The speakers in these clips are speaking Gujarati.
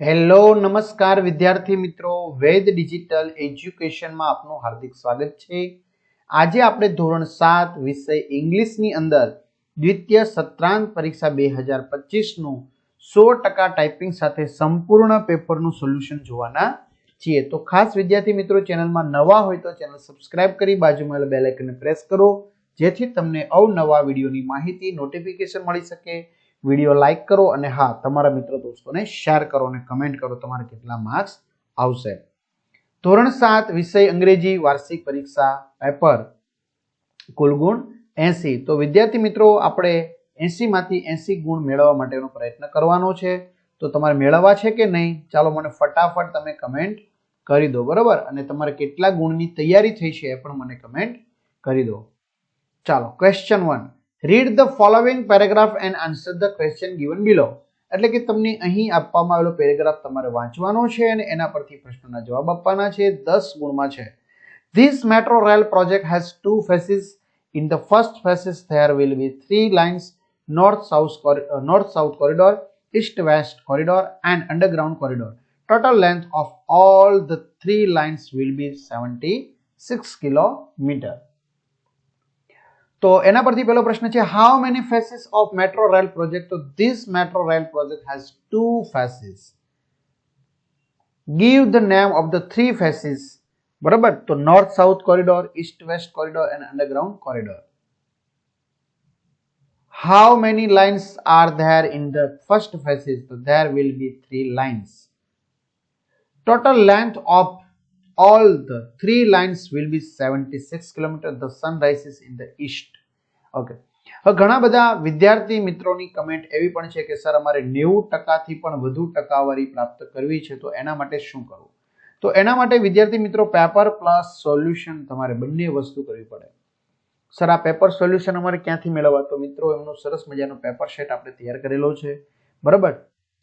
હેલો, નમસ્કાર વિદ્યાર્થી મિત્રો. વેદ ડિજિટલ એજ્યુકેશનમાં આપનું હાર્દિક સ્વાગત છે. આજે આપણે ધોરણ સાત વિષય ઇંગ્લિશની અંદર દ્વિતીય સત્રાંત પરીક્ષા બે હજાર પચીસનું સો ટકા ટાઈપિંગ સાથે સંપૂર્ણ પેપરનું સોલ્યુશન જોવાના છીએ. તો ખાસ વિદ્યાર્થી મિત્રો, ચેનલમાં નવા હોય તો ચેનલ સબસ્ક્રાઇબ કરી બાજુમાં બેલ આઇકનને પ્રેસ કરો. જેથી તમને અવનવા વિડીયોની માહિતી, નોટિફિકેશન મળી શકે. વીડિયો લાઇક કરો અને હા, તમારા મિત્ર દોસ્તોને શેર કરો અને કમેન્ટ કરો તમારે કેટલા માર્ક્સ આવશે. ધોરણ સાત વિષય અંગ્રેજી વાર્ષિક પરીક્ષા પેપર કુલ ગુણ એસી. તો વિદ્યાર્થી મિત્રો, આપણે એસી માંથી એસી ગુણ મેળવવા માટેનો પ્રયત્ન કરવાનો છે. તો તમારે મેળવવા છે કે નહીં? ચાલો મને ફટાફટ તમે કમેન્ટ કરી દો, બરાબર? અને તમારે કેટલા ગુણની તૈયારી થઈ છે એ પણ મને કમેન્ટ કરી દો. ચાલો question one read the following paragraph and answer the question given below એટલે કે તમને અહીં આપવામાં આવેલો પેરેગ્રાફ તમારે વાંચવાનો છે અને એના પરથી પ્રશ્નોના જવાબ આપવાના છે દસ ગુણમાં છે this metro rail project has two phases in the first phases there will be three lines north south cor- uh, north south corridor east west corridor and underground corridor total length of all the three lines will be 76 kilometer તો એના પરથી પહેલો પ્રશ્ન છે how many phases of metro rail project તો this metro rail project has two phases give the name of the three phases બરાબર? તો north south corridor east west corridor and underground corridor how many lines are there in the first phases તો there will be three lines total length of all the three lines will be 76 kilometer. The sun rises in the east. Okay. હવે ઘણા બધા વિદ્યાર્થી મિત્રોની કમેન્ટ એવી પણ છે કે, સર, અમારે નેવું ટકાથી પણ વધુ ટકાવારી પ્રાપ્ત કરવી છે, તો એના માટે શું કરવું? તો એના માટે વિદ્યાર્થી મિત્રો પેપર પ્લસ સોલ્યુશન તમારે બંને વસ્તુ કરવી પડે. સર, આ પેપર સોલ્યુશન અમારે ક્યાંથી મેળવવા? તો મિત્રો, એમનો સરસ મજાનો પેપર સેટ આપણે તૈયાર કરેલો છે. બરાબર?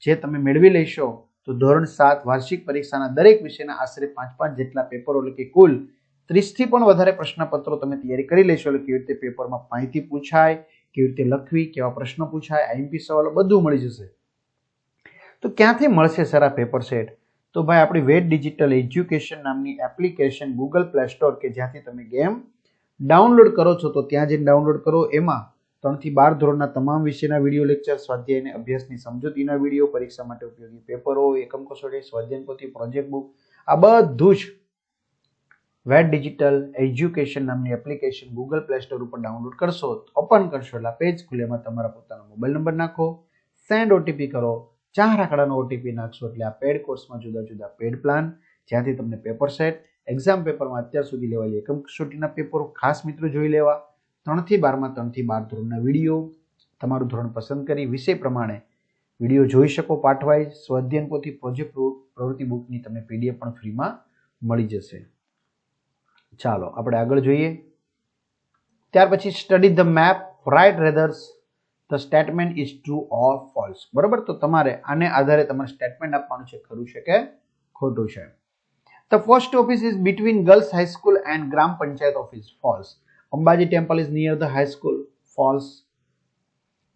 જે તમે મેળવી લેશો તો ધોરણ સાત વાર્ષિક પરીક્ષાના દરેક વિષયના આશરે પાંચ પાંચ જેટલા પેપરો એટલે કે કુલ ત્રીસથી પણ વધારે પ્રશ્નપત્રો તમે તૈયારી કરી લેશો, એટલે કેવી રીતે પેપરમાં માહિતી પૂછાય, કેવી રીતે લખવી, કેવા પ્રશ્નો પૂછાય, આઈએમપી સવાલો બધું મળી જશે. તો ક્યાંથી મળશે સર પેપર સેટ? તો ભાઈ આપણી વેટ ડિજિટલ એજ્યુકેશન નામની એપ્લિકેશન ગૂગલ પ્લે સ્ટોર કે જ્યાંથી તમે ગેમ ડાઉનલોડ કરો છો, તો ત્યાં જઈને ડાઉનલોડ કરો. એમાં ત્રણથી બાર ધોરણના તમામ વિષયના વીડિયો લેક્ચર, સ્વાધ્યાય અને અભ્યાસની સમજૂતીના વીડિયો પરીક્ષા માટે ઉપયોગી પેપરો, એકમ કસોટી, સ્વાધ્યાય પોથી પ્રોજેક્ટ બુક, આ બધું જ વેટ ડિજિટલ એજ્યુકેશન નામની એપ્લિકેશન ગૂગલ પ્લે સ્ટોર ઉપર ડાઉનલોડ કરશો ઓપન કરશો એટલે પેજ ખુલે તમારા પોતાનો મોબાઈલ નંબર નાખો, સેન્ડ ઓટીપી કરો ચાર આંકડાનો ઓટીપી નાખશો એટલે આ પેડ કોર્સમાં જુદા જુદા પેડ પ્લાન, જ્યાંથી તમને પેપર સેટ, એક્ઝામ પેપરમાં અત્યાર સુધી લેવાયેલી એકમ કસોટીના પેપરો ખાસ મિત્રો જોઈ લેવા ત્રણથી બારમાં, ત્રણથી બાર ધોરણના વીડિયો તમારું ધોરણ પસંદ કરી વિષય પ્રમાણે વીડિયો જોઈ શકો પાઠવાય. સ્વાધ્યન પોથી પ્રોજેક્ટ પ્રવૃત્તિ બુકની તમને પીડીએફ પણ ફ્રીમાં મળી જશે. ચાલો, આપણે આગળ જોઈએ. ત્યાર પછી study the map write whether the statement is true or false બરાબર? તો તમારે આને આધારે તમારે સ્ટેટમેન્ટ આપવાનું છે, ખરું છે કે ખોટું છે? The first office is between girls high school and gram panchayat office office. Is near the high school. False.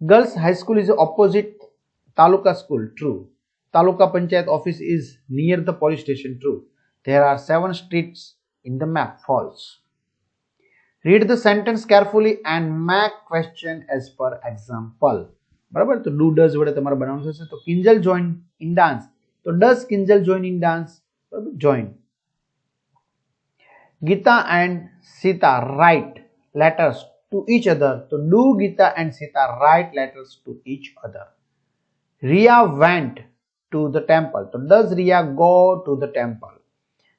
Girls High School is opposite Taluka school. True. Taluka Panchayat office is near the police station. True. There are seven streets in the map. False. Read the sentence carefully and make question as per example. બરાબર તો ડુ ડઝ વડે તમારે બનાવવાનું થશે તો કિંજલ જોઈન ઇન ડાન્સ તો does Kinjal join in dance બરાબર join Gita and Sita write letters to each other. So do Gita and Sita write letters to each other? Ria went to the temple. So does Ria go to the temple?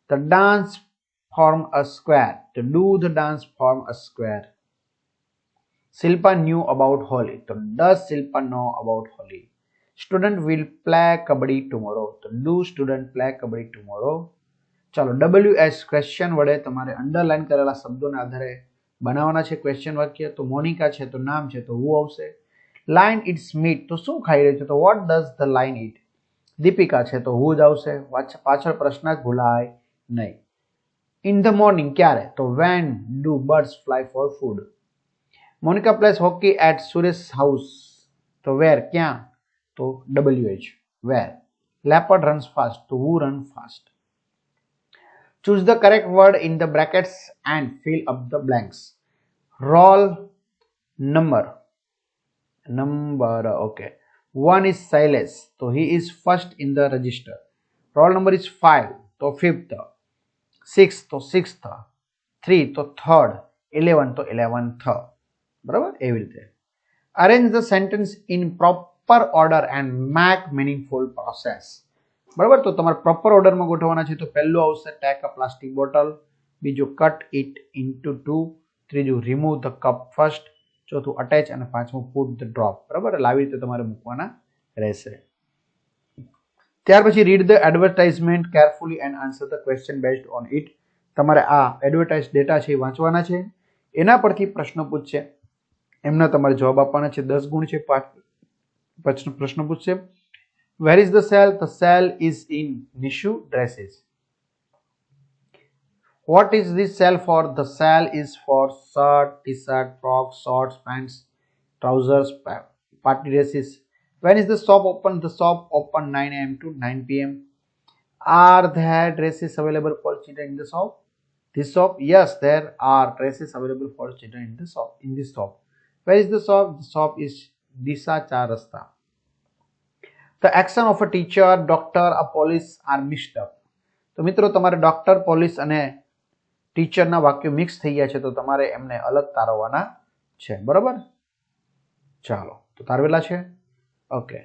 The dance form a square. To do the dance form a square? Silpa knew about Holi. So does Silpa know about Holi? Student will play kabaddi tomorrow. So do student play kabaddi tomorrow? ચાલો ડબલ્યુ એસ ક્વેશ્ચન વડે તમારે અંડરલાઈન કરેલા શબ્દોના આધારે બનાવવાના છે ક્વેશ્ચન વાક્ય, તો મોનિકા છે, તો નામ છે, તો હું આવશે. લાઈન ઇટ્સ મીટ તો શું ખાઈ રહ્યું છે? તો what does the lion eat Deepika છે, તો હું જ આવશે? પાછ- પાછળ પ્રશ્ન જ ભૂલાય નહીં. ઇન ધ મોર્નિંગ ક્યારે? તો when do birds fly for food Monica plays hockey at Suresh house તો વેર ક્યાં? તો W H where leopard runs fast, તો who run fast? choose the correct word in the brackets and fill up the blanks roll number number okay one is Silas so he is first in the register roll number is 5 તો fifth six તો sixth three તો third eleven તો eleventh બરાબર એવી રીતે arrange the sentence in proper order and make meaningful process બરાબર? તો તમારે પ્રોપર ઓર્ડરમાં ગોઠવવાના છે. તો પહેલું આવશે ટેક અ પ્લાસ્ટિક બોટલ બીજું કટ ઇટ ઇન્ટુ ટુ ત્રીજું રિમૂવ ધ કપ ફર્સ્ટ ચોથું અટેચ અને પાંચમું પુટ ધ ડ્રોપ બરાબર? એટલે આવી રીતે તમારે મૂકવાના રહેશે. ત્યાર પછી read the advertisement carefully and answer the question based on it તમારે આ એડવર્ટાઇઝ ડેટા છે એ વાંચવાના છે. એના પરથી પ્રશ્ન પૂછશે. એમના તમારે જવાબ આપવાના છે. દસ ગુણ છે, પાંચ પ્રશ્ન પ્રશ્ન પૂછશે. Where is the cell? The cell is in Nishu dresses. What is this cell for? The cell is for shirt, t-shirt, frock, shorts, pants, trousers, party dresses. When is the shop open? The shop open 9 am to 9 pm. Are there dresses available for children in the shop? This shop? Yes, there are dresses available for children in the shop. In this shop, where is the shop? The shop is Disha Charasta. The action of a teacher doctor a police are mixed up તો મિત્રો, તમારે ડોક્ટર પોલીસ અને ટીચરના વાક્યો મિક્સ થઈ ગયા છે, તો તમારે એમને અલગ તારવવાના છે. બરાબર? ચાલો, તો તારવેલા છે? ઓકે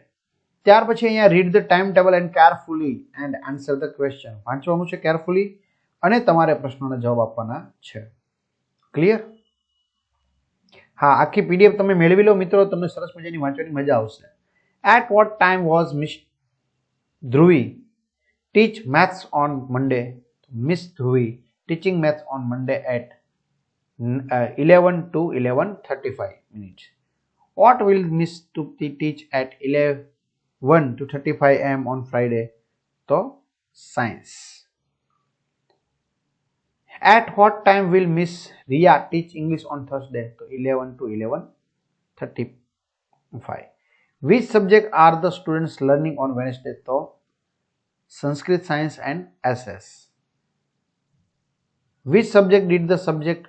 ત્યાર પછી અહીંયા read the time table and carefully and answer the question વાંચવાનું છે કેરફુલી અને તમારે પ્રશ્નોના જવાબ આપવાના છે. ક્લિયર હા, આખી પીડીએફ તમે મેળવી લો મિત્રો, તમને સરસ મજાની વાંચવાની મજા આવશે. At what time was Miss Dhruvi teach maths on Monday? Miss Dhruvi teaching maths on Monday at uh, 11 to 11:35 minutes. What will Miss Tupti teach at 11 to 35 am on Friday? So science. At what time will Miss Ria teach English on Thursday? So 11 to 11:35. Which subject are the students learning on Wednesday? So Sanskrit, Science and SS. Which subject did the subject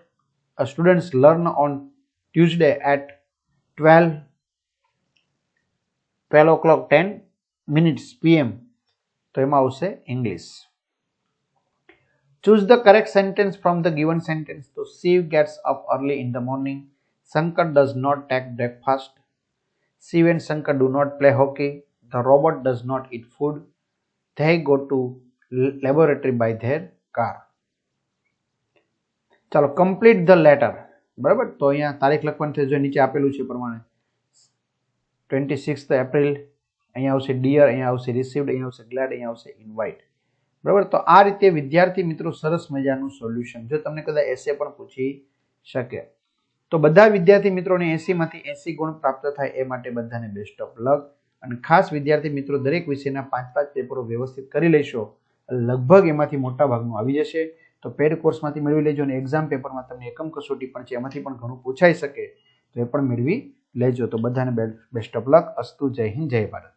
uh, students learn on Tuesday at 12 12 o'clock 10 minutes PM? તો એમાં આવશે English Choose the correct sentence from the given sentence. So Shiv gets up early in the morning. Shankar does not take breakfast. Shiv and Shankar do not play hockey. The robot does not eat food. they go l- laboratory by their car. ચાલો કમ્પ્લીટ ધ લેટર બરાબર? તો અહીંયા તારીખ લખવાની છે, જો નીચે આપેલું છે પ્રમાણે. ટ્વેન્ટી સિક્સ એપ્રિલ અહીંયા આવશે ડિયર અહીંયા આવશે રિસીવડ અહીંયા આવશે ગ્લેડ અહીંયા આવશે ઇન્વાઇટ બરાબર? તો આ રીતે વિદ્યાર્થી મિત્રો સરસ મજાનું સોલ્યુશન જો તમને કદાચ એસે પણ પૂછી શકે. તો બધા વિદ્યાર્થી મિત્રોને એસીમાંથી એસી ગુણ પ્રાપ્ત થાય એ માટે બધાને બેસ્ટ ઓફ લક અને ખાસ વિદ્યાર્થી મિત્રો, દરેક વિષયના પાંચ પાંચ પેપરો વ્યવસ્થિત કરી લેશો. લગભગ એમાંથી મોટા ભાગનું આવી જશે. તો પેડ કોર્સમાંથી મેળવી લેજો અને એક્ઝામ પેપરમાં તમને એકમ કસોટી પણ છે, એમાંથી પણ ઘણું પૂછાઈ શકે. તો એ પણ મેળવી લેજો. તો બધાને બેસ્ટ ઓફ લક અસ્તુ, જય હિન્દ, જય ભારત.